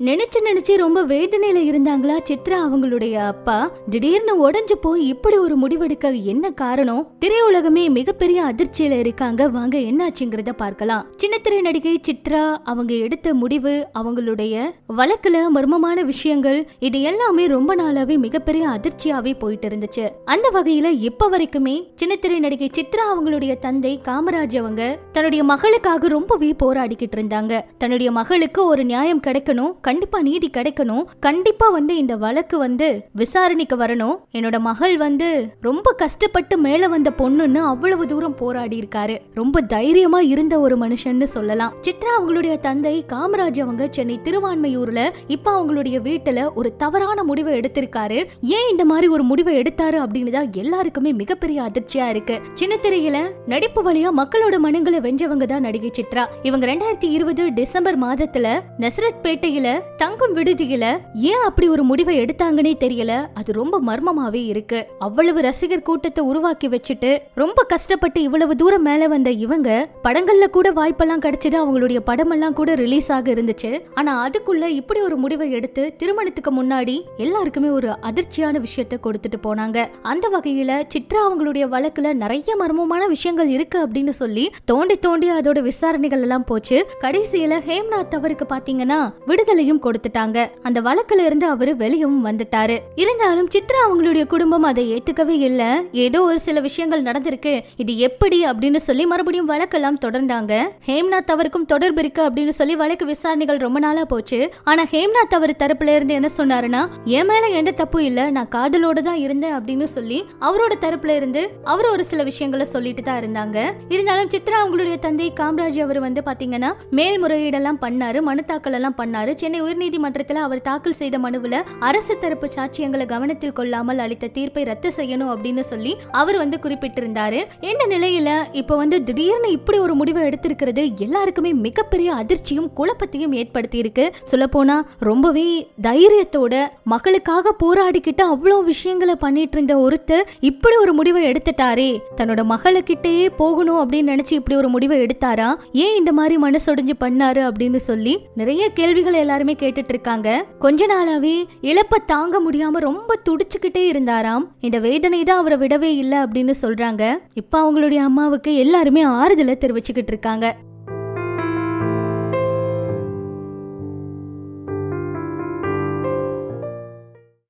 நினைச்சு நினைச்சு ரொம்ப வேதனையில இருந்தாங்களா சித்ரா அவங்களுடைய அப்பா? திடீர்னு உடைஞ்சு போய் இப்படி ஒரு முடிவெடுக்க என்ன காரணம்? திரையுலகமே மிகப்பெரிய அதிர்ச்சியில இருக்காங்க. வாங்க என்னாச்சுங்கிறத பார்க்கலாம். சின்னத்திரை நடிகை சித்ரா அவங்க எடுத்த முடிவு அவங்களுடைய வழக்குல மர்மமான விஷயங்கள் இது எல்லாமே ரொம்ப நாளாவே மிகப்பெரிய அதிர்ச்சியாவே போயிட்டு இருந்துச்சு. அந்த வகையில இப்ப வரைக்குமே சின்னத்திரை நடிகை சித்ரா அவங்களுடைய தந்தை காமராஜ் அவங்க தன்னுடைய மகளுக்காக ரொம்பவே போராடிக்கிட்டு இருந்தாங்க. தன்னுடைய மகளுக்கு ஒரு நியாயம் கிடைக்கணும் கண்டிப்பா நீதி கிடைக்கணும். கண்டிப்பா வந்து இந்த வழக்கு வந்து விசாரணைக்கு வரணும். என்னோட மகள் வந்து ரொம்ப கஷ்டப்பட்டு மேல வந்த பொண்ணுன்னு அவ்வளவு தூரம் போராடி இருக்காரு. ரொம்ப தைரியமா இருந்த ஒரு மனுஷன்னு சொல்லலாம். சித்ரா அவங்களுடைய தந்தை காமராஜ் அவங்க சென்னை திருவான்மையூர்ல இப்ப அவங்களுடைய வீட்டுல ஒரு தவறான முடிவை எடுத்திருக்காரு. ஏன் இந்த மாதிரி ஒரு முடிவை எடுத்தாரு அப்படின்னு தான் எல்லாருக்குமே மிகப்பெரிய அதிர்ச்சியா இருக்கு. சின்ன திரையில நடிப்பு வழியா மக்களோட மனங்களை வென்றவங்க தான் நடிகை சித்ரா. இவங்க ரெண்டாயிரத்தி இருபது டிசம்பர் மாதத்துல நசரத் பேட்டையில தங்கும் விடுதியில ஏன் அப்படி ஒரு முடிவை எடுத்தாங்கன்னே தெரியல. அது ரொம்ப மர்மமாவே இருக்கு. அவ்வளவு ரசிகர் கூட்டத்தை உருவாக்கி வச்சுட்டு ரொம்ப கஷ்டப்பட்டு இவ்வளவு தூரம் மேல வந்த இவங்க படங்கள்ல கூட வாய்ப்பெல்லாம் கிடைச்சது அவங்களுடைய படமெல்லாம் கூட ரிலீஸ் ஆக இருந்துச்சு. ஆனா அதுக்குள்ள இப்படி ஒரு முடிவை எடுத்து திருமணத்துக்கு முன்னாடி எல்லாருக்குமே ஒரு அதிர்ச்சியான விஷயத்தை கொடுத்துட்டு போனாங்க. அந்த வகையில சித்ரா அவங்களுடைய வழக்குல நிறைய மர்மமான விஷயங்கள் இருக்கு அப்படின்னு சொல்லி தோண்டி தோண்டி அதோட விசாரணைகள் எல்லாம் போச்சு. கடைசியில ஹேம்நாத் அவருக்கு பாத்தீங்கன்னா விடுதலை விடுதலையும் கொடுத்துட்டாங்க. அந்த வழக்குல இருந்து அவரு வெளியவும் வந்துட்டாரு. இருந்தாலும் சித்ரா அவங்களுடைய குடும்பம் அதை ஏத்துக்கவே இல்ல. ஏதோ ஒரு சில விஷயங்கள் நடந்திருக்கு. இது எப்படி அப்படின்னு சொல்லி மறுபடியும் வழக்கெல்லாம் தொடர்ந்தாங்க. ஹேம்நாத் அவருக்கும் தொடர்பு இருக்கு அப்படின்னு சொல்லி வழக்கு விசாரணைகள் ரொம்ப நாளா போச்சு. ஆனா ஹேம்நாத் அவர் தரப்புல இருந்து என்ன சொன்னாருன்னா என் மேல எந்த தப்பு இல்ல. நான் காதலோட தான் இருந்தேன் அப்படின்னு சொல்லி அவரோட தரப்புல இருந்து அவர் ஒரு சில விஷயங்களை சொல்லிட்டு தான் இருந்தாங்க. இருந்தாலும் சித்ரா அவங்களுடைய தந்தை காமராஜ் அவர் வந்து பாத்தீங்கன்னா மேல்முறையீடெல்லாம் பண்ணாரு மனு தாக்கல் எல்லாம் பண்ணாரு. சென்னை உயர்நீதிமன்றத்தில் அவர் தாக்கல் செய்த மனுவில் அரசு தரப்பு சாட்சியங்களை கவனத்தில் கொள்ளாமல் அளித்த தீர்ப்பை ரத்து செய்யணும் அப்படின்னு சொல்லி அவர் வந்து குறிப்பிட்டிருந்தாரு. இந்த நிலையில இப்ப வந்து திடீர்னு இப்படி ஒரு முடிவை எடுத்திருக்கிறது எல்லாருக்குமே மிகப்பெரிய அதிர்ச்சியும் குழப்பத்தையும் ஏற்படுத்தி இருக்கு சொல்ல போனா ரொம்பவே தைரியத்தோட மக்களுக்காக போராடிக்கிட்டு அவ்வளோ விஷயங்களை பண்ணிட்டு இருந்த ஒருத்தர் இப்படி ஒரு முடிவை எடுத்துட்டாரே. தன்னோட மகளுக்கிட்டே போகணும் அப்படின்னு நினைச்சு இப்படி ஒரு முடிவை எடுத்தாரா? ஏன் இந்த மாதிரி மனசொடிஞ்சு பண்ணாரு அப்படின்னு சொல்லி நிறைய கேள்விகளை எல்லாருமே கேட்டுட்டு இருக்காங்க கொஞ்ச நாளாவே இழப்ப தாங்க முடியாம ரொம்ப துடிச்சுக்கிட்டே இருந்தாராம். இந்த வேதனை தான் அவரை விடவே இல்லை அப்படின்னு சொல்றாங்க. இப்ப அவங்களுடைய அம்மாவுக்கு எல்லாருமே ஆறுதலை தெரிவிச்சுக்கிட்டு இருக்காங்க